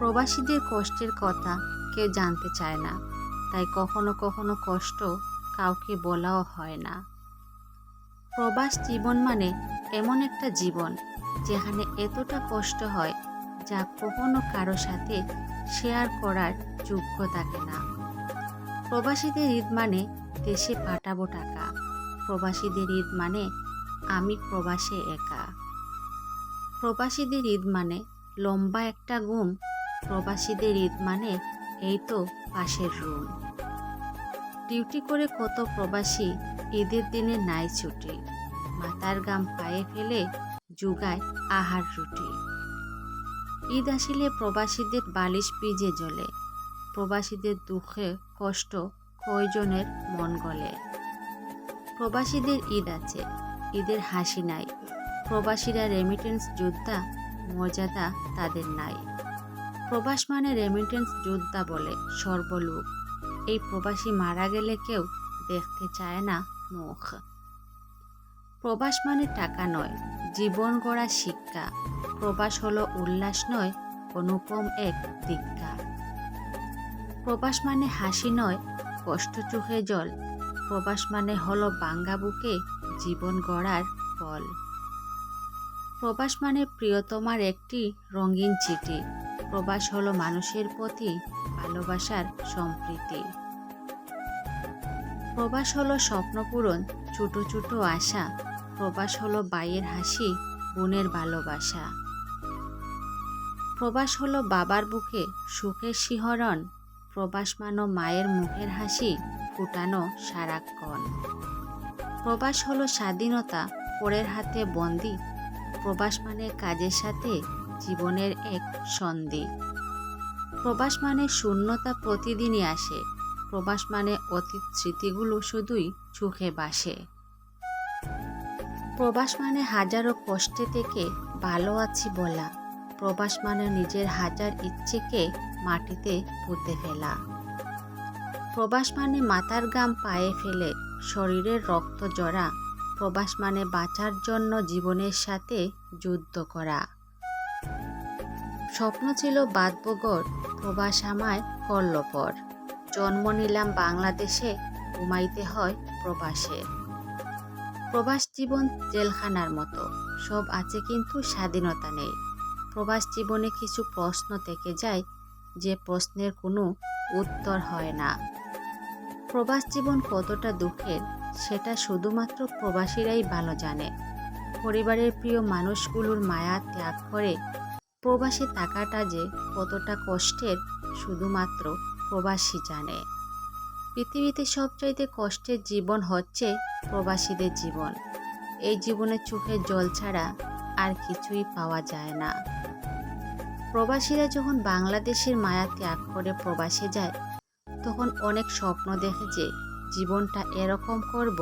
প্রবাসীদের কষ্টের কথা কেউ জানতে চায় না। তাই কখনো কখনো কষ্ট কাউকে বলাও হয় না। প্রবাস জীবন মানে এমন একটা জীবন যেখানে এতটা কষ্ট হয় যা কখনো কারও সাথে শেয়ার করার যোগ্য থাকে না। প্রবাসীদের ঈদ মানে দেশে পাঠাবো টাকা। প্রবাসীদের ঈদ মানে আমি প্রবাসে একা। প্রবাসীদের ঈদ মানে লম্বা একটা ঘুম প্রবাসীদের ঈদ মানে এই তো পাশের রুম। ডিউটি করে কত প্রবাসী ঈদের দিনে নাই ছুটি। মাথার গাম পায়ে ফেলে জুগায় আহার রুটি। ঈদ আসিলে প্রবাসীদের বালিশ পিজে জ্বলে। প্রবাসীদের দুঃখে কষ্ট কয়জনের মন গলে। প্রবাসীদের ঈদ আছে, ঈদের হাসি নাই। প্রবাসীরা রেমিটেন্স যোদ্ধা, মর্যাদা তাদের নাই। প্রবাস মানে রেমিটেন্স যোদ্ধা বলে, সর্বলোক। এই প্রবাসী মারা গেলে কেউ দেখতে চায় না মুখ। প্রবাস মানে টাকা নয়, জীবন গড়া শিক্ষা। প্রবাস হলো উল্লাস নয়, অনুপম এক দীক্ষা। প্রবাস মানে হাসি নয়, কষ্ট চোখে জল। প্রবাস মানে হলো বাঙ্গা বুকে জীবন গড়ার ফল প্রবাস মানে প্রিয়তমার একটি রঙিন চিঠি। প্রবাস হলো মানুষের প্রতি ভালোবাসার সম্প্রীতি। প্রবাস হলো স্বপ্নপূরণ ছোট ছোট আশা। প্রবাস হলো বাইয়ের হাসি, বোনের ভালোবাসা। প্রবাস হলো বাবার বুকে সুখের শিহরণ। প্রবাস মানো মায়ের মুখের হাসি, ফুটানো সারাক্ষণ। প্রবাস হলো স্বাধীনতা, পরের হাতে বন্দি প্রবাস মানে কাজের সাথে জীবনের এক সন্ধি। প্রবাস মানে শূন্যতা প্রতিদিনই আসে। প্রবাস মানে অতীত স্মৃতিগুলো শুধুই চোখে বাসে। প্রবাস মানে হাজারো কষ্টে থেকে ভালো আছি বলা। প্রবাস মানে নিজের হাজার ইচ্ছেকে মাটিতে পুঁতে ফেলা। প্রবাস মানে মাথার গাম পায়ে ফেলে, শরীরের রক্ত জড়া প্রবাস মানে বাঁচার জন্য জীবনের সাথে যুদ্ধ করা। স্বপ্ন ছিল বাদবগর প্রবাস আমায় করলপর জন্ম নিলাম বাংলাদেশে, ঘুমাইতে হয় প্রবাসে। প্রবাস জীবন জেলখানার মতো, সব আছে কিন্তু স্বাধীনতা নেই। প্রবাস জীবনে কিছু প্রশ্ন থেকে যায়, যে প্রশ্নের কোনো উত্তর হয় না। প্রবাস জীবন কতটা দুঃখের সেটা শুধুমাত্র প্রবাসীরাই ভালো জানে। পরিবারের প্রিয় মানুষগুলোর মায়া ত্যাগ করে প্রবাসী থাকাটা যে কতটা কষ্টের শুধুমাত্র প্রবাসী জানে। পৃথিবীতে সবচাইতে কষ্টের জীবন হচ্ছে প্রবাসীদের জীবন। এই জীবনে চোখে জল ছাড়া আর কিছুই পাওয়া যায় না। প্রবাসীরা যখন বাংলাদেশের মায়া ত্যাগ করে প্রবাসে যায়, তখন অনেক স্বপ্ন দেখে যে জীবনটা এরকম করব,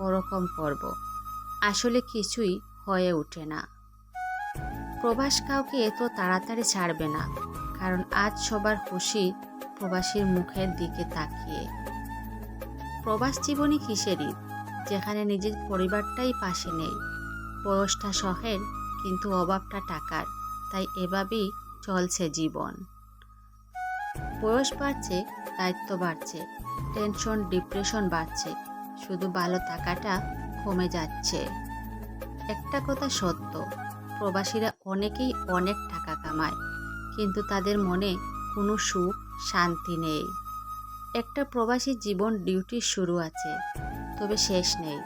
ওরকম করব। আসলে কিছুই হয়ে ওঠে না। প্রবাস কাউকে এত তাড়াতাড়ি ছাড়বে না, কারণ আজ সবার খুশি প্রবাসীর মুখের দিকে তাকিয়ে। প্রবাস জীবনই কিসেরই যেখানে নিজের পরিবারটাই পাশে নেই। বয়সটা শখের, কিন্তু অভাবটা টাকার, তাই এভাবেই চলছে জীবন। বয়স বাড়ছে দায়িত্ব বাড়ছে টেনশন ডিপ্রেশন বাড়ছে, শুধু ভালো থাকাটা কমে যাচ্ছে। একটা কথা সত্য, প্রবাসীরা অনেকেই অনেক টাকা কামায়, কিন্তু তাদের মনে কোনো সুখ, শান্তি নেই। একটা প্রবাসী জীবন ডিউটির শুরু আছে, তবে শেষ নেই।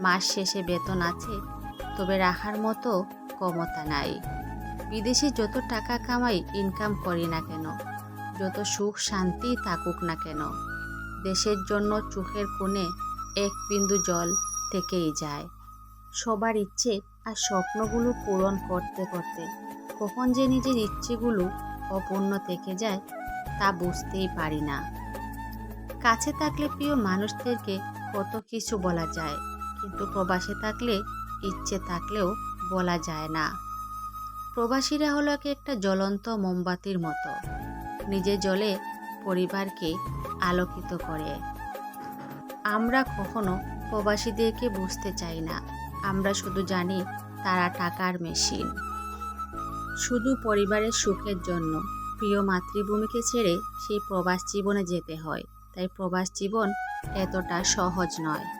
মাস শেষে বেতন আছে, তবে রাখার মতো ক্ষমতা নাই। বিদেশে যত টাকা কামাই ইনকাম করি না কেন যত সুখ শান্তি থাকুক না কেন, দেশের জন্য চোখের কোণে এক বিন্দু জল থেকেই যায়। সবার ইচ্ছে আর স্বপ্নগুলো পূরণ করতে করতে, কখন যে নিজের ইচ্ছেগুলো অপূর্ণ থেকে যায়, তা বুঝতেই পারি না। কাছে থাকলে প্রিয় মানুষদেরকে কত কিছু বলা যায়, কিন্তু প্রবাসে থাকলে ইচ্ছে থাকলেও বলা যায় না। প্রবাসীরা হলো একটা জ্বলন্ত মোমবাতির মতো। নিজে জলে পরিবারকে আলোকিত করে। আমরা কখনো প্রবাসীদেরকে বুঝতে চাই না। আমরা শুধু জানি তারা টাকার মেশিন। শুধু পরিবারের সুখের জন্য। প্রিয় মাতৃভূমিকে ছেড়ে সেই প্রবাস জীবনে যেতে হয়। তাই প্রবাস জীবন এতটা সহজ নয়।